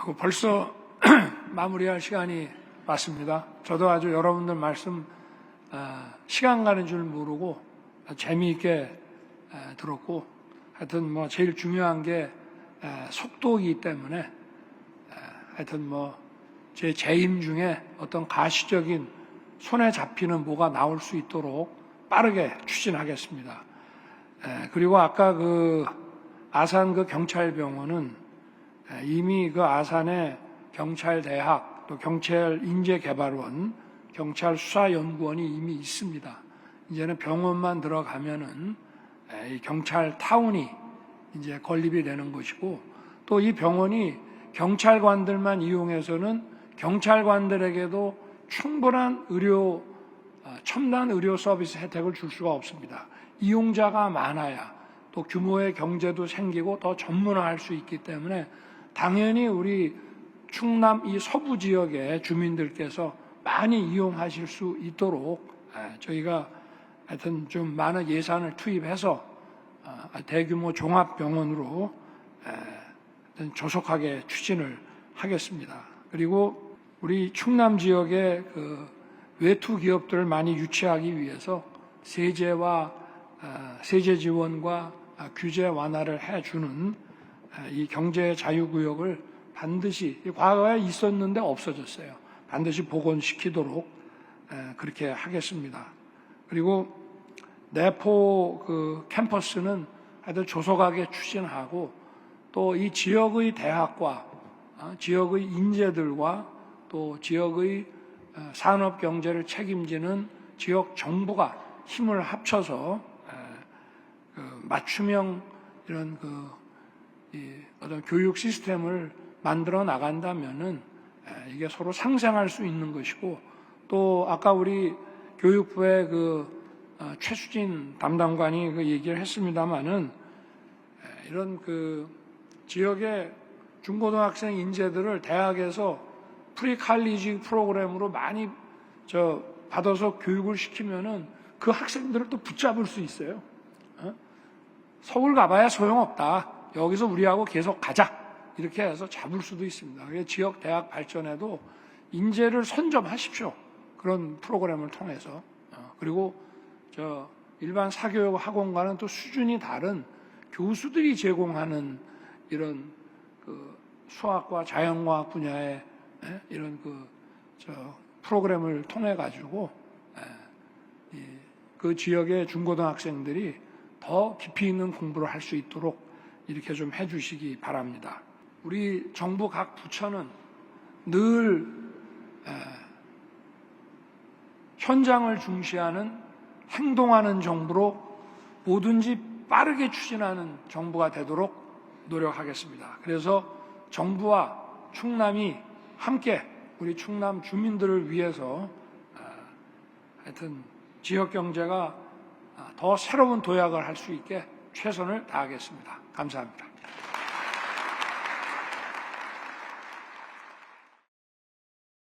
하고 벌써 마무리할 시간이 왔습니다. 저도 아주 여러분들 말씀 아, 시간 가는 줄 모르고 재미있게 아, 들었고 하여튼 뭐 제일 중요한 게 아, 속도이기 때문에 아, 하여튼 뭐 제 재임 중에 어떤 가시적인 손에 잡히는 뭐가 나올 수 있도록 빠르게 추진하겠습니다. 에, 그리고 아까 그 아산 그 경찰병원은 에, 이미 그 아산의 경찰대학 또 경찰 인재개발원, 경찰 수사연구원이 이미 있습니다. 이제는 병원만 들어가면은 에, 이 경찰 타운이 이제 건립이 되는 것이고 또 이 병원이 경찰관들만 이용해서는 경찰관들에게도 충분한 의료 어, 첨단 의료 서비스 혜택을 줄 수가 없습니다. 이용자가 많아야 또 규모의 경제도 생기고 더 전문화할 수 있기 때문에 당연히 우리 충남 이 서부 지역의 주민들께서 많이 이용하실 수 있도록 에, 저희가 하여튼 좀 많은 예산을 투입해서 어, 대규모 종합병원으로 에, 하여튼 조속하게 추진을 하겠습니다. 그리고 우리 충남 지역의 그 외투 기업들을 많이 유치하기 위해서 세제와 아, 세제 지원과 아, 규제 완화를 해주는 아, 이 경제 자유구역을 반드시 이 과거에 있었는데 없어졌어요. 반드시 복원시키도록 에, 그렇게 하겠습니다. 그리고 내포 그 캠퍼스는 하여튼 조속하게 추진하고 또 이 지역의 대학과 어, 지역의 인재들과 또 지역의 어, 산업 경제를 책임지는 지역 정부가 힘을 합쳐서 에, 그 맞춤형 이런 그이 어떤 교육 시스템을 만들어 나간다면은 에, 이게 서로 상생할 수 있는 것이고 또 아까 우리 교육부의 그 어, 최수진 담당관이 그 얘기를 했습니다마는 에, 이런 그 지역의 중고등학생 인재들을 대학에서 프리칼리지 프로그램으로 많이 저 받아서 교육을 시키면은 그 학생들을 또 붙잡을 수 있어요. 어? 서울 가봐야 소용없다. 여기서 우리하고 계속 가자. 이렇게 해서 잡을 수도 있습니다. 지역 대학 발전에도 인재를 선점하십시오. 그런 프로그램을 통해서. 어, 그리고 저 일반 사교육 학원과는 또 수준이 다른 교수들이 제공하는 이런 그 수학과 자연과학 분야의 예, 이런 그저 프로그램을 통해 가지고 예, 이, 그 지역의 중고등학생들이 더 깊이 있는 공부를 할 수 있도록 이렇게 좀 해주시기 바랍니다. 우리 정부 각 부처는 늘 에, 현장을 중시하는 행동하는 정부로 뭐든지 빠르게 추진하는 정부가 되도록 노력하겠습니다. 그래서 정부와 충남이 함께 우리 충남 주민들을 위해서 아, 하여튼 지역 경제가 아, 더 새로운 도약을 할 수 있게 최선을 다하겠습니다. 감사합니다.